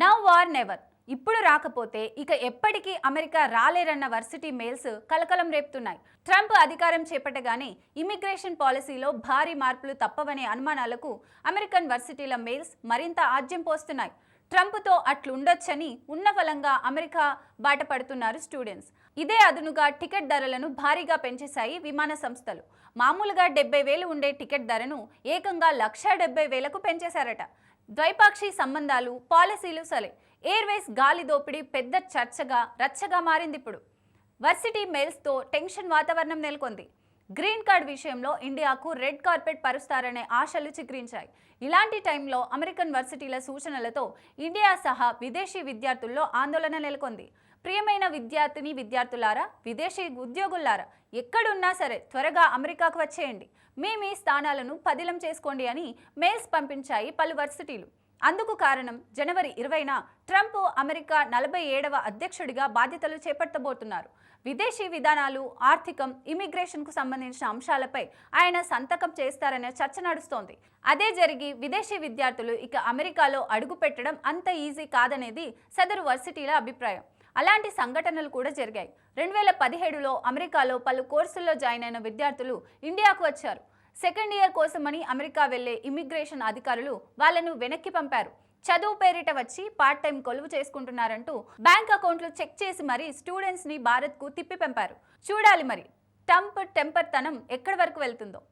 Now are never ఇప్పుడు రాకపోతే ఇక ఎప్పటికీ అమెరికా రాలేరన్న వర్సిటీ మెయిల్స్ కలకలం రేపుతున్నాయి. ట్రంప్ అధికారం చేపట్టగానే ఇమిగ్రేషన్ పాలసీలో భారీ మార్పులు తప్పవనే అనుమానాలకు అమెరికన్ వర్సిటీల మెయిల్స్ మరింత ఆజ్యం పోస్తున్నాయి. ట్రంప్తో అట్లుండొచ్చని ఉన్న ఫలంగా అమెరికా బాటపడుతున్నారు స్టూడెంట్స్. ఇదే అదునుగా టికెట్ ధరలను భారీగా పెంచేశాయి విమాన సంస్థలు. మామూలుగా డెబ్బై వేలు ఉండే టికెట్ ధరను ఏకంగా లక్ష డెబ్బై వేలకు పెంచేశారట. ద్వైపాక్షి సంబంధాలు పాలసీలు సలే. ఎయిర్వేస్ గాలి దోపిడీ పెద్ద చర్చగా రచ్చగా మారింది ఇప్పుడు వర్సిటీ మెయిల్స్తో టెన్షన్ వాతావరణం నెలకొంది. గ్రీన్ కార్డ్ విషయంలో ఇండియాకు రెడ్ కార్పెట్ పరుస్తారనే ఆశలు చిగురించాయి ఇలాంటి టైంలో అమెరికన్ వర్సిటీల సూచనలతో ఇండియా సహా విదేశీ విద్యార్థుల్లో ఆందోళన నెలకొంది. ప్రియమైన విద్యార్థిని విద్యార్థులారా విదేశీ ఉద్యోగులారా ఎక్కడున్నా సరే త్వరగా అమెరికాకు వచ్చేయండి. మీ మీ స్థానాలను పదిలం చేసుకోండి అని మెయిల్స్ పంపించాయి పలు వర్సిటీలు. అందుకు కారణం జనవరి ఇరవైన ట్రంప్ అమెరికా నలభై ఏడవ అధ్యక్షుడిగా బాధ్యతలు చేపట్టబోతున్నారు. విదేశీ విధానాలు ఆర్థికం ఇమిగ్రేషన్కు సంబంధించిన అంశాలపై ఆయన సంతకం చేస్తారనే చర్చ నడుస్తోంది. అదే జరిగి విదేశీ విద్యార్థులు ఇక అమెరికాలో అడుగు పెట్టడం అంత ఈజీ కాదనేది సదరు వర్సిటీల అభిప్రాయం. అలాంటి సంఘటనలు కూడా జరిగాయి. రెండు వేల పదిహేడులో అమెరికాలో పలు కోర్సుల్లో జాయిన్ అయిన విద్యార్థులు ఇండియాకు వచ్చారు. సెకండ్ ఇయర్ కోసమని అమెరికా వెళ్ళే ఇమిగ్రేషన్ అధికారులు వాళ్ళను వెనక్కి పంపారు. చదువు పేరిట వచ్చి పార్ట్ టైం కొలువు చేసుకుంటున్నారంటూ బ్యాంక్ అకౌంట్లు చెక్ చేసి మరీ స్టూడెంట్స్ని భారత్కు తిప్పి పంపారు. చూడాలి మరి టంప్ టెంపర్ తనం ఎక్కడి వరకు వెళ్తుందో.